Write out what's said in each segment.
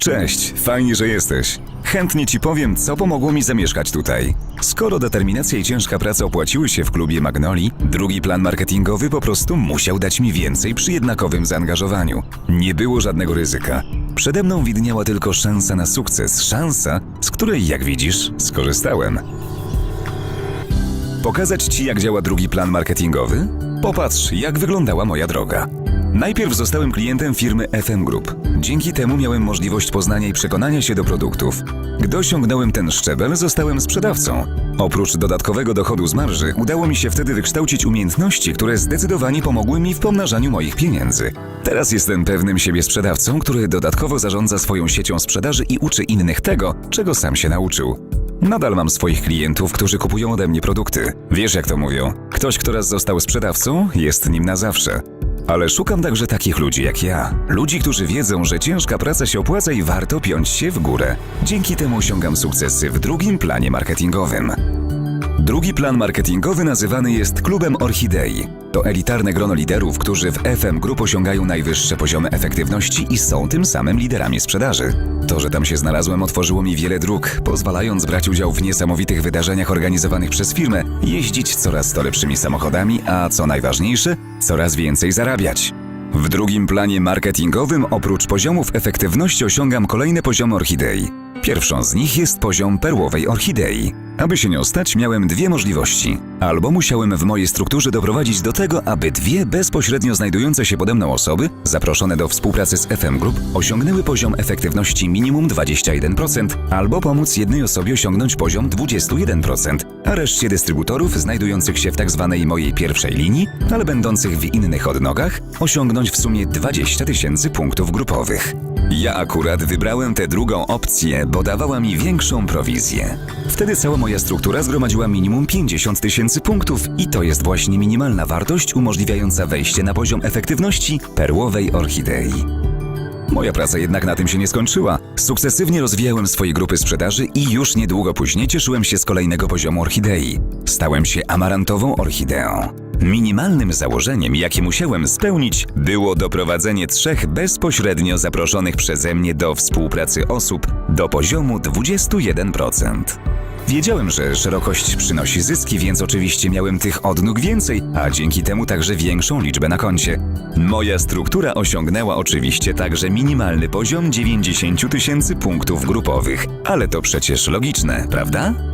Cześć, fajnie, że jesteś. Chętnie ci powiem, co pomogło mi zamieszkać tutaj. Skoro determinacja i ciężka praca opłaciły się w klubie Magnoli, drugi plan marketingowy po prostu musiał dać mi więcej przy jednakowym zaangażowaniu. Nie było żadnego ryzyka. Przede mną widniała tylko szansa na sukces, szansa, z której, jak widzisz, skorzystałem. Pokazać Ci, jak działa drugi plan marketingowy? Popatrz, jak wyglądała moja droga. Najpierw zostałem klientem firmy FM Group. Dzięki temu miałem możliwość poznania i przekonania się do produktów. Gdy osiągnąłem ten szczebel, zostałem sprzedawcą. Oprócz dodatkowego dochodu z marży, udało mi się wtedy wykształcić umiejętności, które zdecydowanie pomogły mi w pomnażaniu moich pieniędzy. Teraz jestem pewnym siebie sprzedawcą, który dodatkowo zarządza swoją siecią sprzedaży i uczy innych tego, czego sam się nauczył. Nadal mam swoich klientów, którzy kupują ode mnie produkty. Wiesz jak to mówią? Ktoś, kto raz został sprzedawcą, jest nim na zawsze. Ale szukam także takich ludzi jak ja. Ludzi, którzy wiedzą, że ciężka praca się opłaca i warto piąć się w górę. Dzięki temu osiągam sukcesy w drugim planie marketingowym. Drugi plan marketingowy nazywany jest Klubem Orchidei. To elitarne grono liderów, którzy w FM Group osiągają najwyższe poziomy efektywności i są tym samym liderami sprzedaży. To, że tam się znalazłem, otworzyło mi wiele dróg, pozwalając brać udział w niesamowitych wydarzeniach organizowanych przez firmę, jeździć coraz to lepszymi samochodami, a co najważniejsze, coraz więcej zarabiać. W drugim planie marketingowym oprócz poziomów efektywności osiągam kolejne poziomy orchidei. Pierwszą z nich jest poziom perłowej orchidei. Aby się nią stać, miałem dwie możliwości. Albo musiałem w mojej strukturze doprowadzić do tego, aby dwie bezpośrednio znajdujące się pode mną osoby, zaproszone do współpracy z FM Group, osiągnęły poziom efektywności minimum 21%, albo pomóc jednej osobie osiągnąć poziom 21%, a reszcie dystrybutorów znajdujących się w tzw. mojej pierwszej linii, ale będących w innych odnogach, osiągnąć w sumie 20 tysięcy punktów grupowych. Ja akurat wybrałem tę drugą opcję, bo dawała mi większą prowizję. Wtedy cała moja struktura zgromadziła minimum 50 tysięcy punktów i to jest właśnie minimalna wartość umożliwiająca wejście na poziom efektywności perłowej orchidei. Moja praca jednak na tym się nie skończyła. Sukcesywnie rozwijałem swoje grupy sprzedaży i już niedługo później cieszyłem się z kolejnego poziomu orchidei. Stałem się amarantową orchideą. Minimalnym założeniem, jakie musiałem spełnić, było doprowadzenie trzech bezpośrednio zaproszonych przeze mnie do współpracy osób do poziomu 21%. Wiedziałem, że szerokość przynosi zyski, więc oczywiście miałem tych odnóg więcej, a dzięki temu także większą liczbę na koncie. Moja struktura osiągnęła oczywiście także minimalny poziom 90 tysięcy punktów grupowych, ale to przecież logiczne, prawda?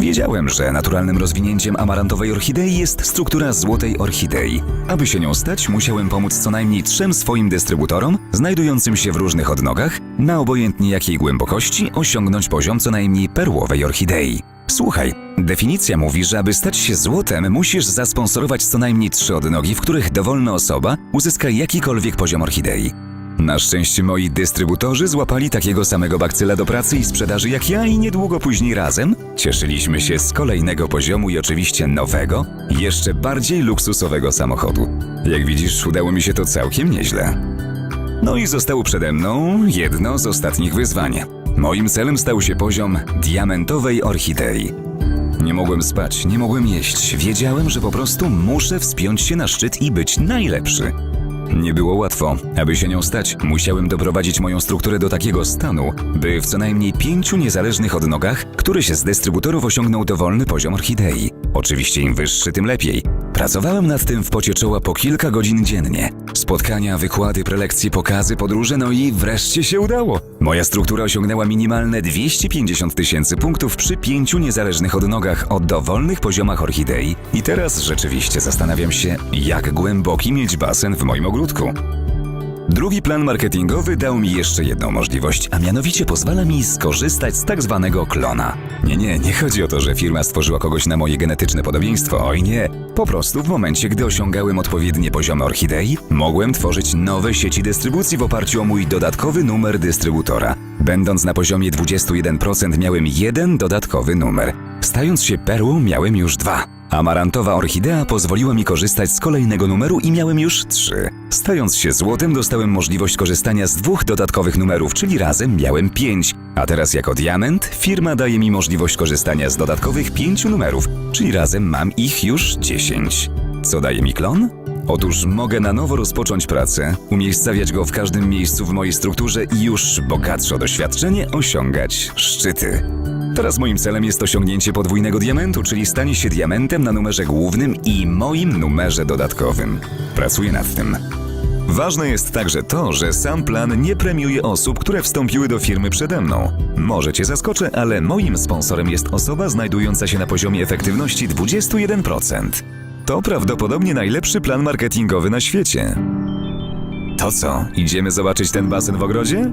Wiedziałem, że naturalnym rozwinięciem amarantowej orchidei jest struktura złotej orchidei. Aby się nią stać, musiałem pomóc co najmniej trzem swoim dystrybutorom, znajdującym się w różnych odnogach, na obojętnie jakiej głębokości osiągnąć poziom co najmniej perłowej orchidei. Słuchaj, definicja mówi, że aby stać się złotem, musisz zasponsorować co najmniej trzy odnogi, w których dowolna osoba uzyska jakikolwiek poziom orchidei. Na szczęście moi dystrybutorzy złapali takiego samego bakcyla do pracy i sprzedaży jak ja i niedługo później razem cieszyliśmy się z kolejnego poziomu i oczywiście nowego, jeszcze bardziej luksusowego samochodu. Jak widzisz, udało mi się to całkiem nieźle. No i zostało przede mną jedno z ostatnich wyzwań. Moim celem stał się poziom diamentowej orchidei. Nie mogłem spać, nie mogłem jeść. Wiedziałem, że po prostu muszę wspiąć się na szczyt i być najlepszy. Nie było łatwo. Aby się nią stać, musiałem doprowadzić moją strukturę do takiego stanu, by w co najmniej pięciu niezależnych odnogach któryś z dystrybutorów osiągnął dowolny poziom orchidei. Oczywiście im wyższy, tym lepiej. Pracowałem nad tym w pocie czoła po kilka godzin dziennie. Spotkania, wykłady, prelekcje, pokazy, podróże, no i wreszcie się udało. Moja struktura osiągnęła minimalne 250 tysięcy punktów przy pięciu niezależnych odnogach o dowolnych poziomach orchidei i teraz rzeczywiście zastanawiam się, jak głęboki mieć basen w moim ogródku. Drugi plan marketingowy dał mi jeszcze jedną możliwość, a mianowicie pozwala mi skorzystać z tak zwanego klona. Nie, nie, nie chodzi o to, że firma stworzyła kogoś na moje genetyczne podobieństwo, oj nie. Po prostu w momencie, gdy osiągałem odpowiednie poziomy orchidei, mogłem tworzyć nowe sieci dystrybucji w oparciu o mój dodatkowy numer dystrybutora. Będąc na poziomie 21% miałem jeden dodatkowy numer. Stając się perłą miałem już dwa. Amarantowa orchidea pozwoliła mi korzystać z kolejnego numeru i miałem już trzy. Stając się złotem, dostałem możliwość korzystania z dwóch dodatkowych numerów, czyli razem miałem pięć. A teraz jako diament firma daje mi możliwość korzystania z dodatkowych pięciu numerów, czyli razem mam ich już dziesięć. Co daje mi klon? Otóż mogę na nowo rozpocząć pracę, umiejscawiać go w każdym miejscu w mojej strukturze i już bogatsze doświadczenie osiągać szczyty. Teraz moim celem jest osiągnięcie podwójnego diamentu, czyli stanie się diamentem na numerze głównym i moim numerze dodatkowym. Pracuję nad tym. Ważne jest także to, że sam plan nie premiuje osób, które wstąpiły do firmy przede mną. Może cię zaskoczę, ale moim sponsorem jest osoba znajdująca się na poziomie efektywności 21%. To prawdopodobnie najlepszy plan marketingowy na świecie. To co, idziemy zobaczyć ten basen w ogrodzie?